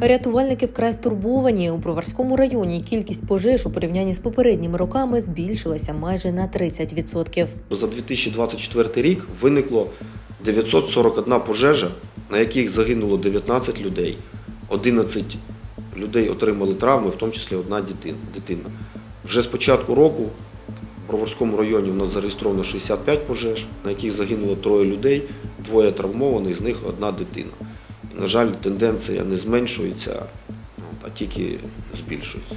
Рятувальники вкрай стурбовані. У Броварському районі кількість пожеж у порівнянні з попередніми роками збільшилася майже на 30%. За 2024 рік виникло 941 пожежа, на яких загинуло 19 людей. 11 людей отримали травми, в тому числі одна дитина. Вже з початку року в Броварському районі у нас зареєстровано 65 пожеж, на яких загинуло троє людей, двоє травмованих, з них одна дитина. На жаль, тенденція не зменшується, а тільки збільшується.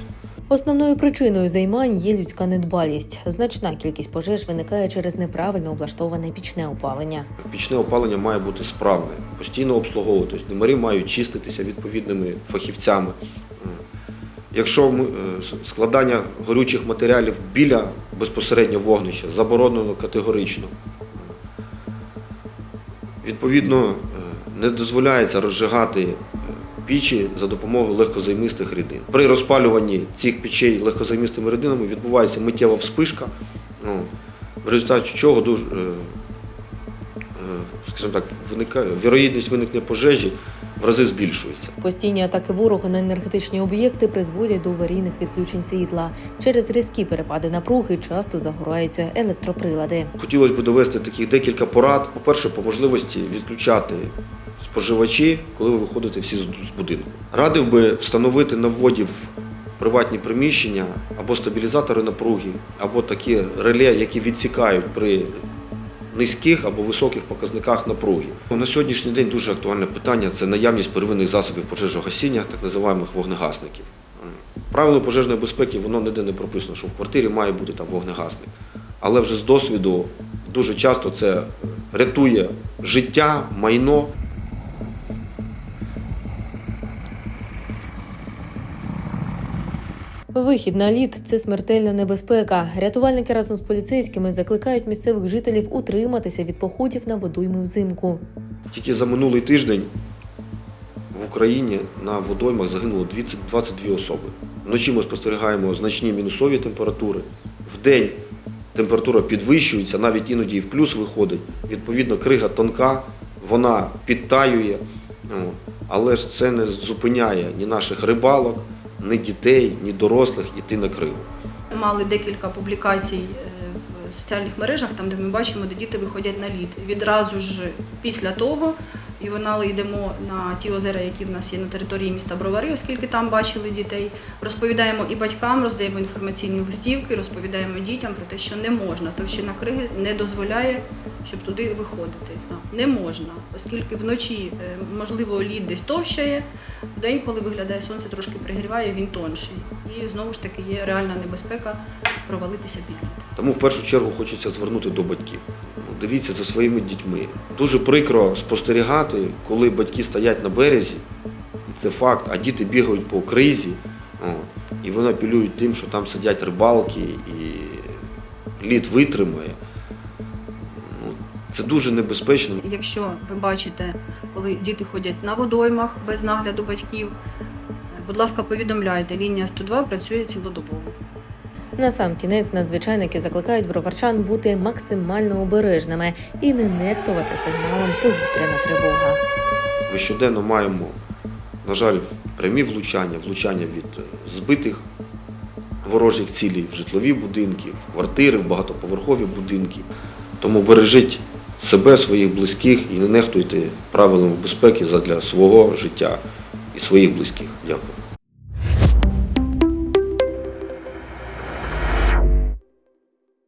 Основною причиною займань є людська недбалість. Значна кількість пожеж виникає через неправильно облаштоване пічне опалення. Пічне опалення має бути справне, постійно обслуговуватись. Димарі мають чиститися відповідними фахівцями. Якщо е, складання горючих матеріалів біля безпосередньо вогнища заборонено категорично. Відповідно, е, не дозволяється розжигати е, пічі за допомогою легкозаймистих рідин. При розпалюванні цих печей легкозаймистими рідинами відбувається миттєва вспишка, ну, в результаті чого дуже, е, е, скажімо так, виникає, вірогідність виникнення пожежі в рази збільшується. Постійні атаки ворога на енергетичні об'єкти призводять до аварійних відключень світла. Через різкі перепади напруги часто загораються електроприлади. Хотілося б довести таких декілька порад. По-перше, по можливості відключати споживачі, коли ви виходите всі з будинку. Радив би встановити на вводі в приватні приміщення або стабілізатори напруги, або такі реле, які відсікають при низьких або високих показниках напруги. На сьогоднішній день дуже актуальне питання це наявність первинних засобів пожежогасіння, так називаємих вогнегасників. Правило пожежної безпеки воно ніде не прописано, що в квартирі має бути там вогнегасник. Але вже з досвіду дуже часто це рятує життя, майно. Вихід на лід це смертельна небезпека. Рятувальники разом з поліцейськими закликають місцевих жителів утриматися від походів на водойми взимку. Тільки за минулий тиждень в Україні на водоймах загинуло 22 особи. Вночі ми спостерігаємо значні мінусові температури. Вдень температура підвищується, навіть іноді і в плюс виходить. Відповідно, крига тонка, вона підтаює. Але ж це не зупиняє ні наших рибалок, ні дітей, ні дорослих іти на кригу. Мали декілька публікацій е, в соціальних мережах, там де ми бачимо, де діти виходять на лід. Відразу ж після того ювенали йдемо на ті озера, які в нас є на території міста Бровари, оскільки там бачили дітей. Розповідаємо і батькам, роздаємо інформаційні листівки, розповідаємо дітям про те, що не можна. Товщина криги не дозволяє, щоб туди виходити. Не можна, оскільки вночі е, можливо лід десь товщає, в день, коли виглядає сонце, трошки пригріває, він тонший. І знову ж таки є реальна небезпека провалитися під лід. Тому в першу чергу хочеться звернути до батьків. Ну, Дивіться за своїми дітьми. Дуже прикро спостерігати, коли батьки стоять на березі, це факт, а діти бігають по кризі, і вони апелюють тим, що там сидять рибалки і лід витримує. Ну, Це дуже небезпечно. Якщо ви бачите, коли діти ходять на водоймах без нагляду батьків, будь ласка, повідомляйте, лінія 102 працює цілодобово. На сам кінець надзвичайники закликають броварчан бути максимально обережними і не нехтувати сигналом повітряна тривога. Ми щоденно маємо, на жаль, прямі влучання, влучання від е, збитих ворожих цілей в житлові будинки, в квартири, в багатоповерхові будинки. Тому бережіть себе, своїх близьких і не нехтуйте правилами безпеки задля свого життя і своїх близьких. Дякую.